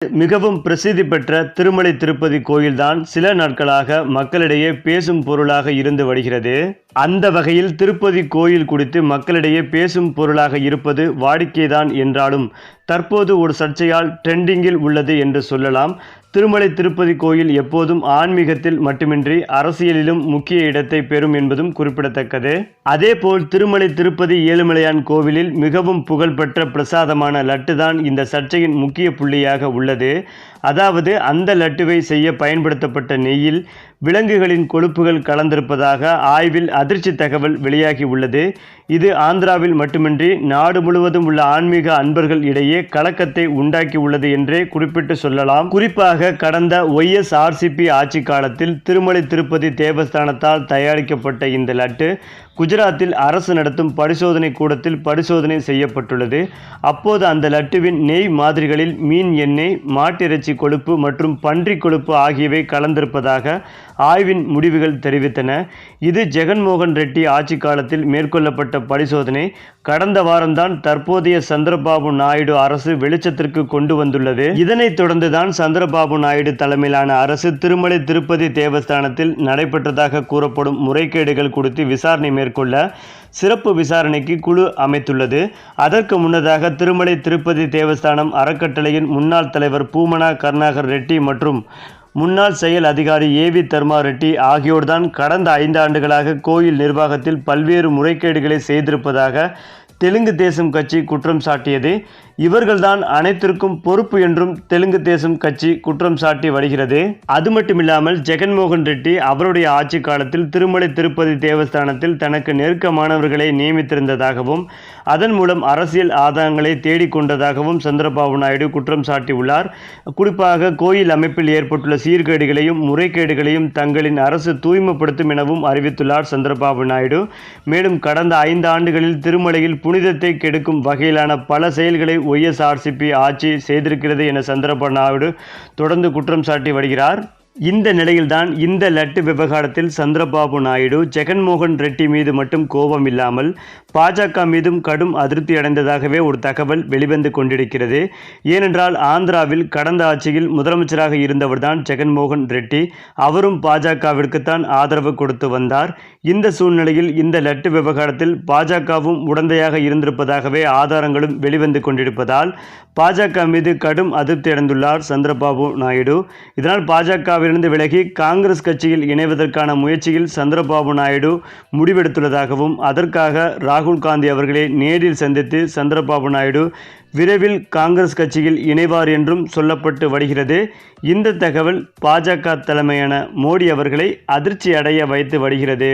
மிகவும் பிரசித்தி பெற்ற திருமலை திருப்பதி கோயில்தான் சில நாட்களாக மக்களிடையே பேசும் பொருளாக இருந்து வருகிறது. அந்த வகையில் திருப்பதி கோயில் குறித்து மக்களிடையே பேசும் பொருளாக இருப்பது வாடிக்கைதான் என்றாலும் தற்போது ஒரு சர்ச்சையால் ட்ரெண்டிங்கில் உள்ளது என்று சொல்லலாம். திருமலை திருப்பதி கோயில் எப்போதும் ஆன்மீகத்தில் மட்டுமின்றி அரசியலிலும் முக்கிய இடத்தை பெறும் என்பதும் குறிப்பிடத்தக்கது. அதேபோல் திருமலை திருப்பதி ஏழுமலையான் கோவிலில் மிகவும் புகழ்பெற்ற பிரசாதமான லட்டு தான் இந்த சர்ச்சையின் முக்கிய புள்ளியாக உள்ளது. அதாவது அந்த லட்டுவை செய்ய பயன்படுத்தப்பட்ட நெய்யில் விலங்குகளின் கொழுப்புகள் கலந்திருப்பதாக ஆய்வில் அதிர்ச்சி தகவல் வெளியாகி உள்ளது. இது ஆந்திராவில் மட்டுமின்றி நாடு முழுவதும் உள்ள ஆன்மீக அன்பர்கள் இடையே கலக்கத்தை உண்டாக்கி உள்ளது என்றே குறிப்பிட்டு சொல்லலாம். குறிப்பாக கடந்த ஒய்எஸ்ஆர்சிபி ஆட்சி காலத்தில் திருமலை திருப்பதி தேவஸ்தானத்தால் தயாரிக்கப்பட்ட இந்த லட்டு குஜராத்தில் அரசு நடத்தும் பரிசோதனை கூடத்தில் பரிசோதனை செய்யப்பட்டுள்ளது. அப்போது அந்த லட்டுவின் நெய் மாதிரிகளில் மீன் எண்ணெய் மாட்டிறைச்சி கொழுப்பு மற்றும் பன்றி கொழுப்பு ஆகியவை கலந்திருப்பதாக ஆய்வின் முடிவுகள் தெரிவித்தன. இது ஜெகன்மோகன் ரெட்டி ஆட்சி காலத்தில் மேற்கொள்ளப்பட்ட பரிசோதனை. கடந்த வாரம்தான் தற்போதைய சந்திரபாபு நாயுடு அரசு வெளிச்சத்திற்கு கொண்டு வந்துள்ளது. இதனைத் தொடர்ந்துதான் சந்திரபாபு நாயுடு தலைமையிலான அரசு திருமலை திருப்பதி தேவஸ்தானத்தில் நடைபெற்றதாக கூறப்படும் முறைகேடுகள் குறித்து விசாரணை மேற்கொள்ள சிறப்பு விசாரணைக்கு குழு அமைத்துள்ளது. அதற்கு முன்னதாக திருமலை திருப்பதி தேவஸ்தானம் அறக்கட்டளையின் முன்னாள் தலைவர் பூமனா கருணாகர் ரெட்டி மற்றும் முன்னாள் செயல் அதிகாரி ஏ வி தர்மா ரெட்டி ஆகியோர்தான் கடந்த ஐந்து ஆண்டுகளாக கோயில் நிர்வாகத்தில் பல்வேறு முறைகேடுகளை செய்திருப்பதாக தெலுங்கு தேசம் கட்சி குற்றம் சாட்டியது. இவர்கள்தான் அனைத்திற்கும் பொறுப்பு என்றும் தெலுங்கு தேசம் கட்சி குற்றம் சாட்டி வருகிறது. அது மட்டுமில்லாமல் ஜெகன்மோகன் ரெட்டி அவருடைய ஆட்சி காலத்தில் திருமலை திருப்பதி தேவஸ்தானத்தில் தனக்கு நெருக்கமானவர்களை நியமித்திருந்ததாகவும் அதன் மூலம் அரசியல் ஆதாயங்களை தேடிக்கொண்டதாகவும் சந்திரபாபு நாயுடு குற்றம் சாட்டியுள்ளார். குறிப்பாக கோயில் அமைப்பில் ஏற்பட்டுள்ள சீர்கேடுகளையும் முறைகேடுகளையும் தங்களின் அரசு தூய்மைப்படுத்தும் எனவும் அறிவித்துள்ளார் சந்திரபாபு நாயுடு. மேலும் கடந்த ஐந்து ஆண்டுகளில் திருமலையில் புனிதத்தை கெடுக்கும் வகையிலான பல செயல்களை ஒய்எஸ்ஆர்சிபி ஆட்சி செய்திருக்கிறது என சந்திரபாபு நாயுடு தொடர்ந்து குற்றம் சாட்டி வருகிறார். இந்த நிலையில்தான் இந்த லட்டு விவகாரத்தில் சந்திரபாபு நாயுடு ஜெகன்மோகன் ரெட்டி மீது மட்டும் கோபம் இல்லாமல் பாஜக மீதும் கடும் அதிருப்தி அடைந்ததாகவே ஒரு தகவல் வெளிவந்து கொண்டிருக்கிறது. ஏனென்றால் ஆந்திராவில் கடந்த ஆட்சியில் முதலமைச்சராக இருந்தவர்தான் ஜெகன்மோகன் ரெட்டி. அவரும் பாஜகவிற்குத்தான் ஆதரவு கொடுத்து வந்தார். இந்த சூழ்நிலையில் இந்த லட்டு விவகாரத்தில் பாஜகவும் உடந்தையாக இருந்திருப்பதாகவே ஆதாரங்களும் வெளிவந்து கொண்டிருப்பதால் பாஜக மீது கடும் அதிருப்தி அடைந்துள்ளார் சந்திரபாபு நாயுடு. இதனால் பாஜகவிலிருந்து விலகி காங்கிரஸ் கட்சியில் இணைவதற்கான முயற்சியில் சந்திரபாபு நாயுடு முடிவெடுத்துள்ளதாகவும் அதற்காக ராகுல் காந்தி அவர்களை நேரில் சந்தித்து சந்திரபாபு நாயுடு விரைவில் காங்கிரஸ் கட்சியில் இணைவார் என்றும் சொல்லப்பட்டு வருகிறது. இந்த தகவல் பாஜக தலைமையான மோடி அவர்களை அதிர்ச்சி அடைய வைத்து வருகிறது.